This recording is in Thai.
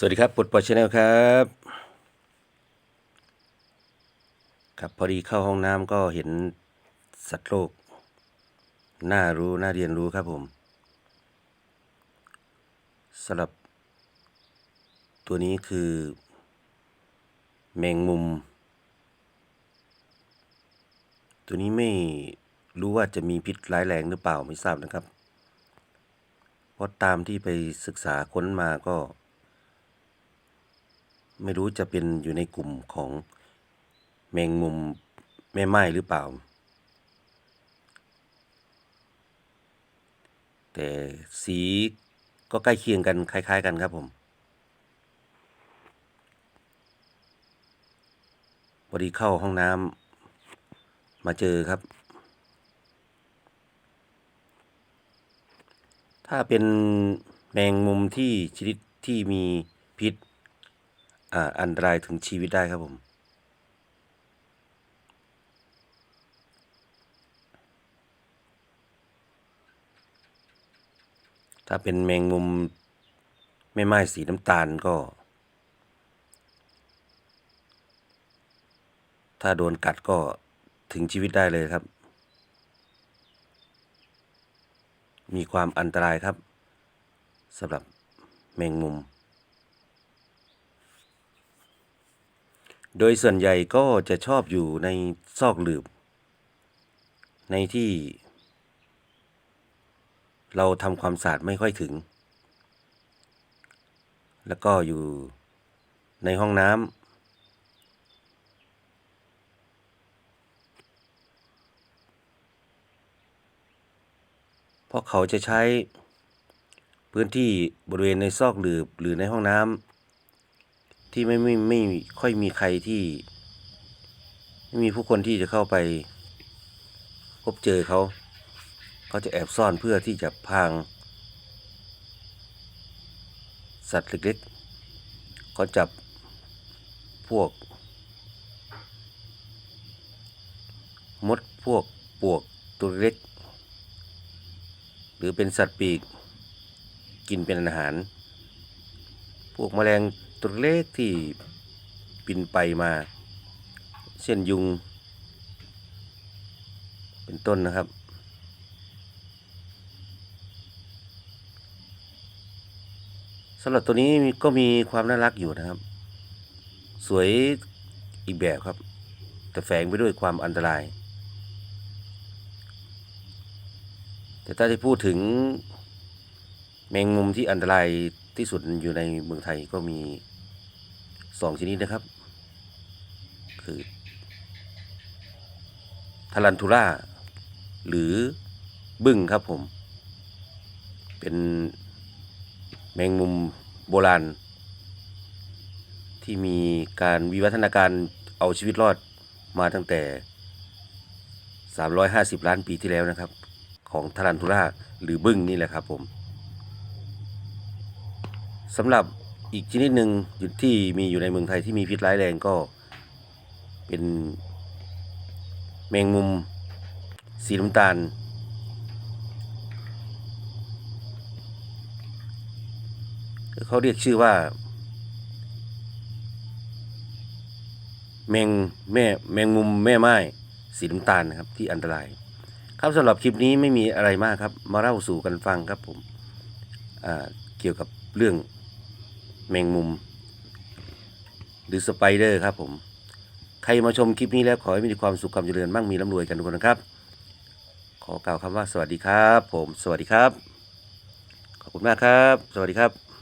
สวัสดีครับปุดปอชแนลครับ ครับพอดีเข้าห้องน้ำก็เห็นสัตว์โลก น่ารู้น่าเรียนรู้ครับผมสำหรับ ตัวนี้คือ แมงมุม ตัวนี้ไม่รู้ว่าจะมีพิษร้ายแรงหรือเปล่าไม่ทราบนะครับ เพราะตามที่ไปศึกษาค้นมาก็ ไม่รู้จะเป็นอยู่ในกลุ่มของแมงมุมแม่ไม้หรือเปล่า แต่สีก็ใกล้เคียงกันคล้าย ๆ กันครับผม พอดีเข้าห้องน้ำมาเจอครับ ถ้าเป็นแมงมุมที่ชนิดที่มีพิษ อ่าอันตรายถึงชีวิตได้ครับผมถ้าเป็นแมงมุมแม่ไม้สีน้ำตาลก็ ถ้าโดนกัดก็ถึงชีวิตได้เลยครับ มีความอันตรายครับสำหรับแมงมุม โดยส่วนใหญ่ก็จะชอบอยู่ในซอกหลืบ ในที่เราทำความสะอาดไม่ค่อยถึง แล้วก็อยู่ในห้องน้ำ เพราะเขาจะใช้พื้นที่บริเวณในซอกหลืบหรือในห้องน้ำ ที่ไม่ไม่ไม่ค่อยมีใครที่ไม่มีผู้คนที่จะเข้าไป พบเจอเขา เขาจะแอบซ่อนเพื่อที่จะพราง สัตว์เล็กๆเขาจับพวก มดพวกปวกตัวเล็ก หรือเป็นสัตว์ปีก กินเป็นอาหาร พวกแมลงตัวเล็กที่บินไปมาเช่นยุง เป็นต้นนะครับ สำหรับตัวนี้ก็มีความน่ารักอยู่นะครับ สวยอีกแบบครับ แต่แฝงไปด้วยความอันตราย แต่ถ้าจะพูดถึงแมงมุมที่อันตราย ที่สุดอยู่ในเมืองไทยก็มีสองชนิดนะครับ คือทารันทูล่าหรือบึ้งครับผม เป็นแมงมุมโบราณ ที่มีการวิวัฒนาการเอาชีวิตรอดมาตั้งแต่ 350 ล้านปีที่แล้วนะครับ ของทารันทูล่าหรือบึ้งนี่แหละครับผม สำหรับอีกชนิดหนึ่งอยู่ที่มีอยู่ในเมืองไทยที่มีพิษร้ายแรงก็เป็นแมงมุมสีน้ำตาล เขาเรียกชื่อว่า แมงแม่แมงมุมแม่ไม้สีน้ำตาลนะครับที่อันตราย ครับสำหรับคลิปนี้ไม่มีอะไรมากครับ มาเล่าสู่กันฟังครับผมเกี่ยวกับเรื่อง แมงมุม หรือสไปเดอร์ครับผม ใครมาชมคลิปนี้แล้วขอให้มีความสุขความเจริญมั่งมีร่ำรวยกันทุกคนนะครับ ขอกล่าวคำว่าสวัสดีครับ ผม สวัสดีครับ ขอบคุณมากครับ สวัสดีครับ